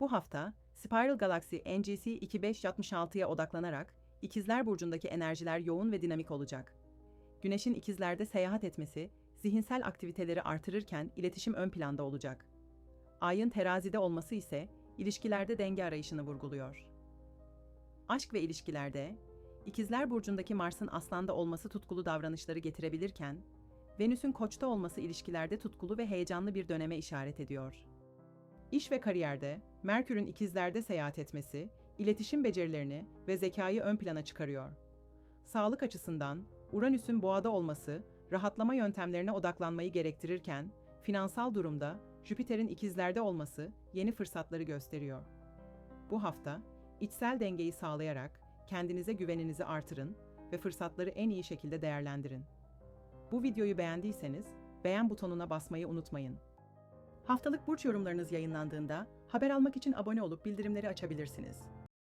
Bu hafta Spiral Galaxy NGC 2566'ya odaklanarak İkizler Burcu'ndaki enerjiler yoğun ve dinamik olacak. Güneşin ikizlerde seyahat etmesi, zihinsel aktiviteleri artırırken iletişim ön planda olacak. Ayın terazide olması ise ilişkilerde denge arayışını vurguluyor. Aşk ve ilişkilerde, İkizler Burcu'ndaki Mars'ın Aslan'da olması tutkulu davranışları getirebilirken, Venüs'ün Koç'ta olması ilişkilerde tutkulu ve heyecanlı bir döneme işaret ediyor. İş ve kariyerde, Merkür'ün ikizlerde seyahat etmesi, iletişim becerilerini ve zekayı ön plana çıkarıyor. Sağlık açısından, Uranüs'ün boğada olması, rahatlama yöntemlerine odaklanmayı gerektirirken, finansal durumda Jüpiter'in ikizlerde olması yeni fırsatları gösteriyor. Bu hafta, içsel dengeyi sağlayarak kendinize güveninizi artırın ve fırsatları en iyi şekilde değerlendirin. Bu videoyu beğendiyseniz beğen butonuna basmayı unutmayın. Haftalık burç yorumlarınız yayınlandığında haber almak için abone olup bildirimleri açabilirsiniz.